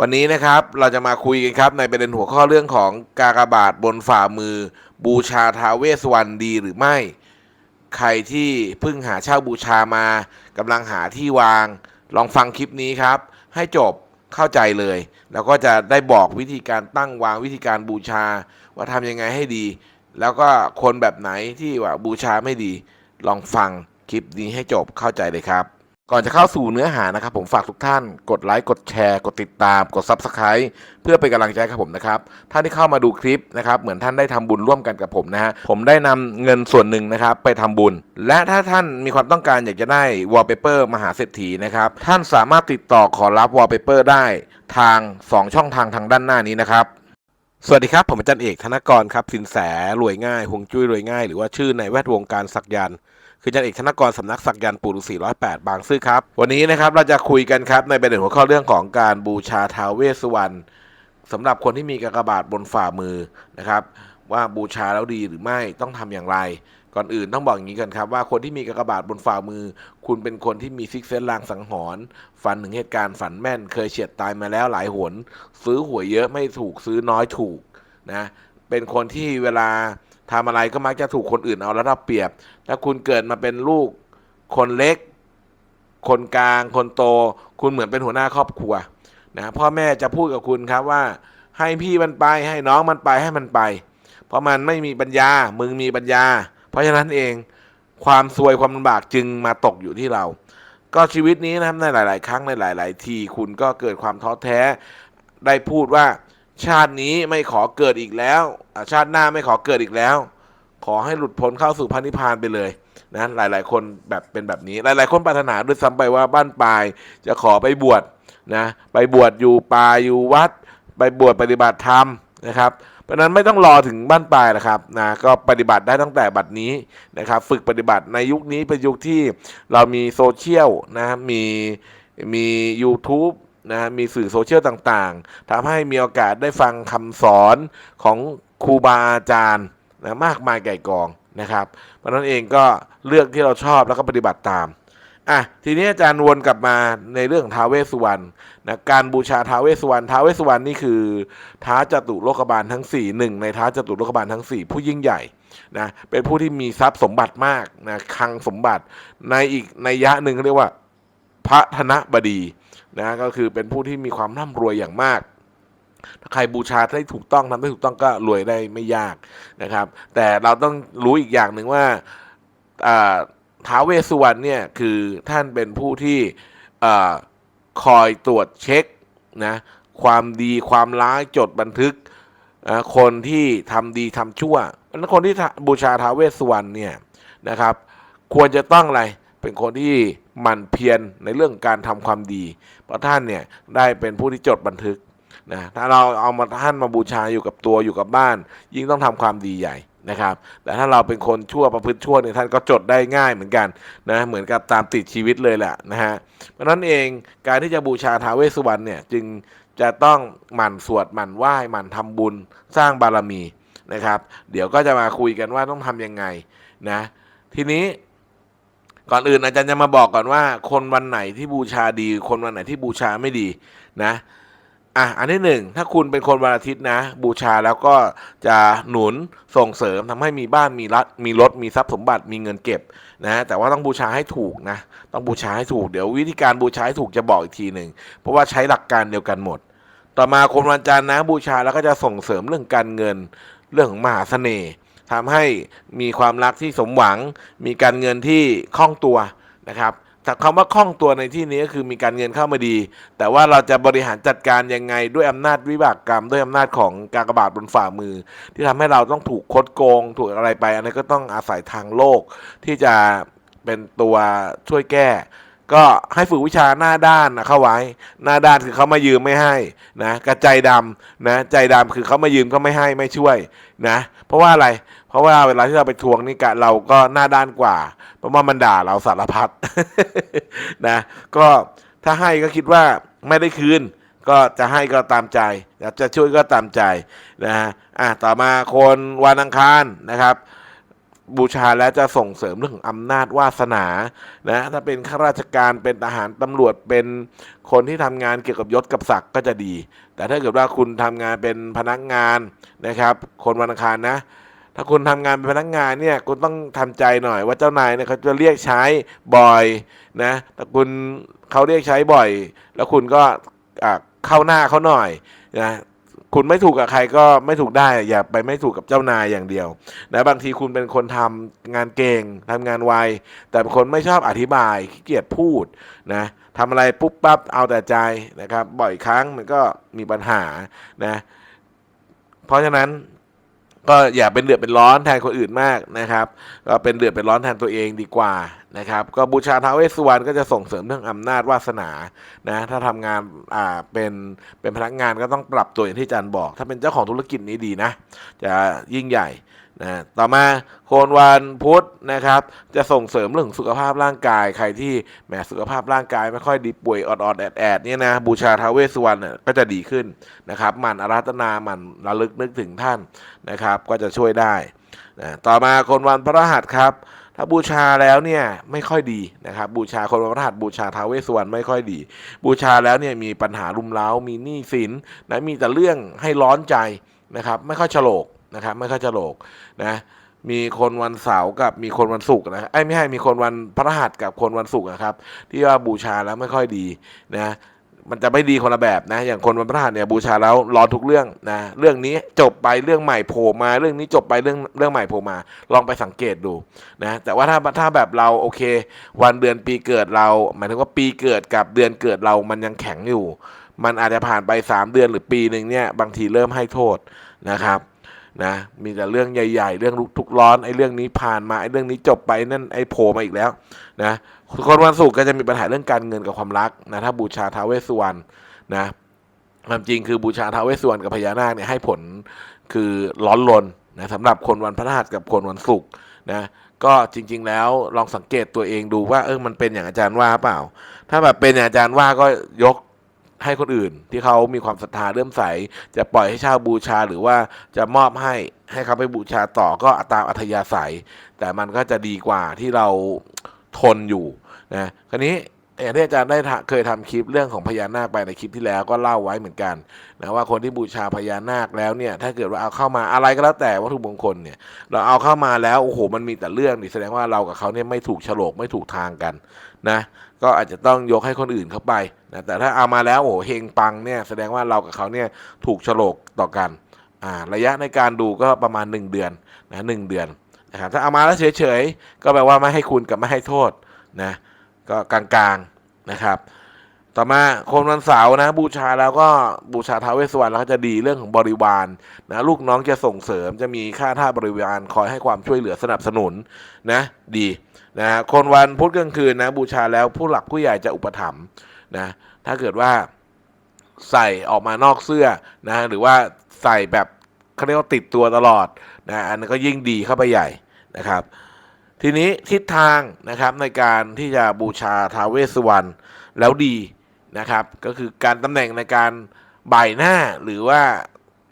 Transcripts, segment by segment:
วันนี้นะครับเราจะมาคุยกันครับในประเด็นหัวข้อเรื่องของกากบาทบนฝ่ามือ บูชาท้าเวสสวรรณดีหรือไม่ ใครที่เพิ่งหาเช่าบูชามากำลังหาที่วาง ลองฟังคลิปนี้ครับ ให้จบเข้าใจเลย แล้วก็จะได้บอกวิธีการตั้งวางวิธีการบูชา ว่าทำยังไงให้ดี แล้วก็คนแบบไหนที่ว่าบูชาไม่ดี ลองฟังคลิปนี้ให้จบเข้าใจเลยครับ ก่อนจะเข้าสู่เนื้อหานะครับ ผมฝากทุกท่านกดไลค์กดแชร์กดติดตามกด Subscribe เพื่อเป็นกำลังใจให้กับผมนะครับท่านที่เข้ามาดูคลิปนะครับเหมือนท่านได้ทำบุญร่วมกันกับผมนะฮะผมได้นำเงินส่วนหนึ่งนะครับไปทำบุญ และถ้าท่านมีความต้องการอยากจะได้วอลเปเปอร์มหาเศรษฐีนะครับท่านสามารถติดต่อขอรับวอลเปเปอร์ได้ทาง 2 ช่องทางทางด้านหน้านี้นะครับสวัสดีครับ ผมอาจารย์เอกธนกรครับสินแสรวยง่ายหวงจุ้ยรวยง่าย หรือว่าชื่อในแวดวงการสักยันต์ คืออาจารย์เอกธนกรสำนักสักยันต์ปู่ฤาษีร้อยแปดบางซื่อครับ วันนี้นะครับเราจะคุยกันครับในประเด็นหัวข้อเรื่องของการบูชาท้าวเวสสุวรรณสำหรับคนที่มีกากบาทบนฝ่ามือนะครับ ว่าบูชาแล้วดีหรือไม่ต้องทำอย่างไร ก่อนอื่นต้องบอกอย่างนี้กันครับว่าคนที่มีกากบาทบนฝ่ามือ คุณเป็นคนที่มีซิกเซนลางสังหรณ์ฝันถึงเหตุการณ์ฝันแม่น เคยเฉียดตายมาแล้วหลายหนซื้อหวยเยอะไม่ถูกซื้อน้อยถูกนะเป็นคนที่เวลา ทำอะไรก็มักจะถูกคนอื่นเอาแล้วรับเปรียบ ถ้าคุณเกิดมาเป็นลูก คนเล็ก คนกลาง คนโต คุณเหมือนเป็นหัวหน้าครอบครัวนะพ่อแม่จะพูดกับคุณครับว่า ให้พี่มันไปให้น้องมันไปให้มันไป เพราะมันไม่มีปัญญา มึงมีปัญญา เพราะฉะนั้นเองความซวยความลำบากจึงมาตกอยู่ที่เรา ก็ชีวิตนี้นะครับในหลาย ๆ ครั้งในหลาย ๆ ทีคุณก็เกิดความท้อแท้ได้พูดว่า ชาตินี้ไม่ขอเกิดอีกแล้ว ชาติหน้าไม่ขอเกิดอีกแล้ว ขอให้หลุดพ้นเข้าสู่พระนิพพานไปเลยนะหลาย ๆ คนแบบเป็นแบบนี้ หลาย ๆ คนปรารถนาด้วยซ้ำไปว่าบ้านปลายจะขอไปบวชนะไปบวชอยู่ป่าอยู่วัด ไปบวชปฏิบัติธรรมนะครับเพราะฉะนั้นไม่ต้องรอถึงบ้านปลายนะครับนะก็ปฏิบัติได้ตั้งแต่บัดนี้นะครับ ฝึกปฏิบัติในยุคนี้เป็นยุคที่เรามีโซเชียลนะมีมี YouTube นะมีสื่อโซเชียลต่างๆทำให้มีโอกาสได้ฟังคำสอนของครูบาอาจารย์นะมากมายไก่กองนะครับเพราะนั้นเองก็เลือกที่เราชอบแล้วก็ปฏิบัติตามอะทีนี้อาจารย์วนกลับมาในเรื่องท้าวเวสสุวรรณนะการบูชาท้าวเวสสุวรรณท้าวเวสสุวรรณนี่คือท้าจตุโลกบาลทั้ง4หนึ่งในท้าจตุโลกบาลทั้ง 4 ผู้ยิ่งใหญ่นะเป็นผู้ที่มีทรัพย์สมบัติมากนะคังสมบัติในอีกในยะหนึ่งเขาเรียกว่าพระธนบดี นะก็คือเป็นผู้ที่มีความร่ำรวยอย่างมากถ้าใครบูชาได้ถูกต้องทำได้ถูกต้องก็รวยได้ไม่ยากนะครับ แต่เราต้องรู้อีกอย่างหนึ่งว่าท้าวเวสสุวรรณเนี่ยคือท่านเป็นผู้ที่คอยตรวจเช็คนะความดีความร้ายจดบันทึกคนที่ทำดีทำชั่วคนที่บูชาท้าวเวสสุวรรณเนี่ยนะครับ ควรจะต้องอะไร เป็นคนที่หมั่นเพียรในเรื่องการทำความดี เพราะท่านเนี่ยได้เป็นผู้ที่จดบันทึกนะถ้าเราเอามาท่านมาบูชาอยู่กับตัวอยู่กับบ้าน ยิ่งต้องทำความดีใหญ่นะครับ แต่ถ้าเราเป็นคนชั่วประพฤติชั่วเนี่ยท่านก็จดได้ง่ายเหมือนกันนะเหมือนกับตามติดชีวิตเลยแหละนะฮะเพราะนั้นเองการที่จะบูชาท้าวเวสสุวรรณเนี่ยจึงจะต้องหมั่นสวดหมั่นไหว้หมั่นทำบุญสร้างบารมีนะครับ เดี๋ยวก็จะมาคุยกันว่าต้องทำยังไงนะทีนี้ ก่อนอื่นอาจารย์จะมาบอกก่อนว่า คนวันไหนที่บูชาดี คนวันไหนที่บูชาไม่ดีนะอะอันที่หนึ่งถ้าคุณเป็นคนวันอาทิตย์นะ บูชาแล้วก็จะหนุนส่งเสริมทำให้มีบ้านมีรัฐมีรถมีทรัพย์สมบัติมีเงินเก็บนะแต่ว่าต้องบูชาให้ถูกนะต้องบูชาให้ถูกเดี๋ยววิธีการบูชาให้ถูกจะบอกอีกทีหนึ่งเพราะว่าใช้หลักการเดียวกันหมด ต่อมาคนวันจันทร์นะบูชาแล้วก็จะส่งเสริมเรื่องการเงินเรื่องของมหาเสน่ห์ ทำให้มีความรักที่สมหวัง มีการเงินที่คล่องตัวนะครับแต่คำว่าคล่องตัวในที่นี้ก็คือมีการเงินเข้ามาดี แต่ว่าเราจะบริหารจัดการยังไงด้วยอำนาจวิบากกรรม ด้วยอำนาจของกากบาทบนฝ่ามือ ที่ทำให้เราต้องถูกคดโกง ถูกอะไรไป อันนี้ก็ต้องอาศัยทางโลกที่จะเป็นตัวช่วยแก้ ก็ให้ฝึกวิชาหน้าด้านนะเข้าไว้ หน้าด้านคือเขามายืมไม่ให้นะกระใจดำนะใจดำคือเขามายืมก็ไม่ให้ไม่ช่วยนะเพราะว่าอะไร เพราะว่าเวลาที่เราไปทวงนี่กะเราก็หน้าด้านกว่า เพราะว่ามันด่าเราสารพัดนะก็ถ้าให้ก็คิดว่าไม่ได้คืน ก็จะให้ก็ตามใจจะช่วยก็ตามใจนะฮะอะต่อมาคนวันอังคารนะครับ บูชาแล้วจะส่งเสริมเรื่องของอำนาจวาสนานะถ้าเป็นข้าราชการเป็นทหารตำรวจเป็นคนที่ทำงานเกี่ยวกับยศกับศักดิ์ก็จะดี แต่ถ้าเกิดว่าคุณทำงานเป็นพนักงานนะครับ คนวันอังคารนะถ้าคุณทำงานเป็นพนักงานเนี่ยคุณต้องทำใจหน่อยว่าเจ้านายเนี่ยเขาจะเรียกใช้บ่อยนะแต่คุณเขาเรียกใช้บ่อย แล้วคุณก็เข้าหน้าเขาหน่อยนะ คุณไม่ถูกกับใครก็ไม่ถูกได้ อย่าไปไม่ถูกกับเจ้านายอย่างเดียวนะบางทีคุณเป็นคนทำงานเก่งทำงานไวแต่เป็นคนไม่ชอบอธิบายขี้เกียจพูดนะทำอะไรปุ๊บปั๊บเอาแต่ใจนะครับ บ่อยครั้งมันก็มีปัญหานะ เพราะฉะนั้น ก็อย่าเป็นเดือดเป็นร้อนแทนคนอื่นมากนะครับก็เป็นเดือดเป็นร้อนแทนตัวเองดีกว่านะครับ ก็บูชาท้าวเวสสุวรรณก็จะส่งเสริมเรื่องอำนาจวาสนานะถ้าทำงานอ่าเป็นเป็นพนักงานก็ต้องปรับตัวอย่างที่อาจารย์บอก ถ้าเป็นเจ้าของธุรกิจนี้ดีนะ จะยิ่งใหญ่ นะต่อมาโคนวันพุธนะครับ จะส่งเสริมเรื่องสุขภาพร่างกาย ใครที่แหมสุขภาพร่างกายไม่ค่อยดีป่วยอดอดแอดแอดเนี่ยนะบูชาทาเวสวรรณก็จะดีขึ้นนะครับหมั่นอาราธนาหมั่นระลึกนึกถึงท่านนะครับ ก็จะช่วยได้นะต่อมาคนวันพระรหัสครับ ถ้าบูชาแล้วเนี่ยไม่ค่อยดีนะครับบูชาคนวันพระรหัสบูชาทาเวสวรรณไม่ค่อยดี บูชาแล้วเนี่ยมีปัญหารุมเร้ามีหนี้สินนะมีแต่เรื่องให้ร้อนใจนะครับ ไม่ค่อยฉลก นะครับ ไม่ค่อยฉลกนะมีคนวันเสาร์กับมีคนวันศุกร์นะไอ้ไม่ให้มีคนวันพระรหัสกับคนวันศุกร์นะครับ ที่ว่าบูชาแล้วไม่ค่อยดีนะมันจะไม่ดีคนละแบบนะ อย่างคนวันพระรหัสเนี่ยบูชาแล้วรอทุกเรื่องนะ เรื่องนี้จบไปเรื่องใหม่โผล่มา เรื่องนี้จบไปเรื่องเรื่องใหม่โผล่มา ลองไปสังเกตดูนะ แต่ว่าถ้าถ้าแบบเราโอเค วันเดือนปีเกิดเราหมายถึงว่าปีเกิดกับเดือนเกิดเรามันยังแข็งอยู่ มันอาจจะผ่านไป 3 เดือนหรือปีหนึ่งเนี่ยบางทีเริ่มให้โทษนะครับ นะมีแต่เรื่องใหญ่ ๆ เรื่องทุกร้อนไอ้เรื่องนี้ผ่านมาไอ้เรื่องนี้จบไปนั่นไอ้โผล่มาอีกแล้วนะคนวันศุกร์ก็จะมีปัญหาเรื่องการเงินกับความรักนะถ้าบูชาท้าวเวสสุวรรณนะความจริงคือบูชาท้าวเวสสุวรรณกับพญานาคเนี่ยให้ผลคือร้อนรนนะสำหรับคนวันพระหัสกับคนวันศุกร์นะก็จริง ๆ แล้วลองสังเกตตัวเองดูว่าเออมันเป็นอย่างอาจารย์ว่าเปล่า ถ้าแบบเป็นอย่างอาจารย์ว่าก็ยก ให้คนอื่นที่เขามีความศรัทธาเริ่มใส จะปล่อยให้เช่าบูชาหรือว่าจะมอบให้ให้เขาไปบูชาต่อก็ตามอัธยาศัย แต่มันก็จะดีกว่าที่เราทนอยู่นะคราวนี้ อย่างที่อาจารย์ได้เคยทำคลิปเรื่องของพญานาคไปในคลิปที่แล้วก็เล่าไว้เหมือนกันนะว่าคนที่บูชาพญานาคแล้วเนี่ยถ้าเกิดว่าเอาเข้ามาอะไรก็แล้วแต่วัตถุมงคลเนี่ยเราเอาเข้ามาแล้วโอ้โหมันมีแต่เรื่องนี่แสดงว่าเรากับเขาเนี่ยไม่ถูกโฉลกไม่ถูกทางกันนะก็อาจจะต้องยกให้คนอื่นเข้าไปนะแต่ถ้าเอามาแล้วโอ้โหเฮงปังเนี่ยแสดงว่าเรากับเขาเนี่ยถูกโฉลกต่อกันอ่าระยะในการดูก็ประมาณ 1 เดือนนะหเดือนนะครับถ้าเอามาแล้วเฉยๆก็แปลว่าไม่ให้คุณกับไม่ให้โทษนะ ก็กลางๆนะครับ ต่อมาคนวันเสาร์นะ บูชาแล้วก็บูชาท้าวเวสสวรรณแล้วก็จะดีเรื่องของบริวารนะลูกน้องจะส่งเสริมจะมีค่าท่าบริวารคอยให้ความช่วยเหลือสนับสนุนนะดีนะคนวันพุธกลางคืนนะ บูชาแล้วผู้หลักผู้ใหญ่จะอุปถัมภ์นะถ้าเกิดว่าใส่ออกมานอกเสื้อนะหรือว่าใส่แบบเขาเรียกว่าติดตัวตลอดนะอันนั้นก็ยิ่งดีเข้าไปใหญ่นะครับ ทีนี้ทิศทางนะครับในการที่จะบูชาท้าวเวสสุวรรณแล้วดีนะครับ ก็คือการตำแหน่งในการบ่ายหน้าหรือว่า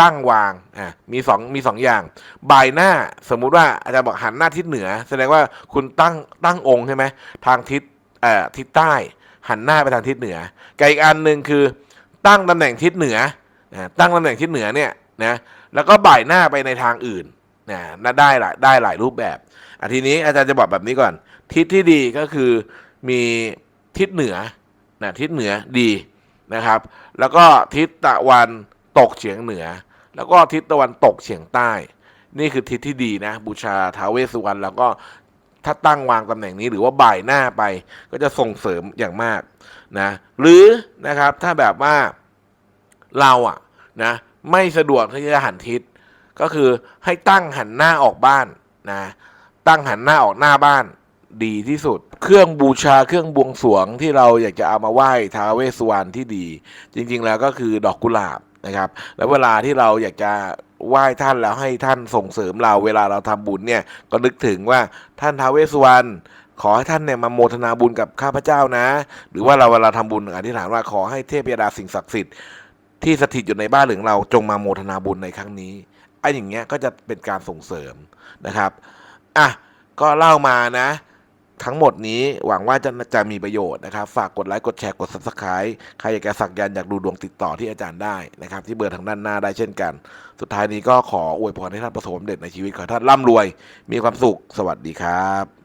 ตั้งวางอะมีสองมีสองอย่างบ่ายหน้าสมมุติว่าอาจารย์บอกหันหน้าทิศเหนือ แสดงว่าคุณตั้งตั้งองค์ใช่ไหมทางทิศเอ่อทิศใต้หันหน้าไปทางทิศเหนือกับอีกอันหนึ่งคือตั้งตำแหน่งทิศเหนือตั้งตำแหน่งทิศเหนือเนี่ยนะแล้วก็บ่ายหน้าไปในทางอื่น นะน่าได้หลายได้หลายรูปแบบอะทีนี้อาจารย์จะบอกแบบนี้ก่อน ทิศที่ดีก็คือมีทิศเหนือนะทิศเหนือดีนะครับ แล้วก็ทิศตะวันตกเฉียงเหนือ แล้วก็ทิศตะวันตกเฉียงใต้ นี่คือทิศที่ดีนะ บูชาท้าวเวสสุวรรณแล้วก็ถ้าตั้งวางตำแหน่งนี้หรือว่าบ่ายหน้าไปก็จะส่งเสริมอย่างมากนะหรือนะครับถ้าแบบว่าเราอะนะไม่สะดวกที่จะหันทิศ ก็คือให้ตั้งหันหน้าออกบ้านนะตั้งหันหน้าออกหน้าบ้านดีที่สุด เครื่องบูชาเครื่องบวงสรวงที่เราอยากจะเอามาไหว้ท้าวเวสสุวรรณที่ดี จริง ๆ แล้วก็คือดอกกุหลาบนะครับ แล้วเวลาที่เราอยากจะไหว้ท่านแล้วให้ท่านส่งเสริมเราเวลาเราทำบุญเนี่ยก็นึกถึงว่าท่านท้าวเวสสุวรรณขอให้ท่านเนี่ยมาโมทนาบุญกับข้าพเจ้านะ หรือว่าเราเวลาทำบุญอธิษฐานว่าขอให้เทพยดาสิ่งศักดิ์สิทธิ์ที่สถิตอยู่ในบ้านหรือเราจงมาโมทนาบุญในครั้งนี้ ไอ้อย่างเงี้ยก็จะเป็นการส่งเสริมนะครับอะก็เล่ามานะ ทั้งหมดนี้หวังว่าจะจะมีประโยชน์นะครับ ฝากกดไลค์กดแชร์กด subscribe ใครอยากจะสักยันอยากดูดวงติดต่อที่อาจารย์ได้นะครับ ที่เบอร์ทางด้านหน้าได้เช่นกัน สุดท้ายนี้ก็ขออวยพรให้ท่านประสบความสำเร็จในชีวิตขอท่านร่ำรวย มีความสุขสวัสดีครับ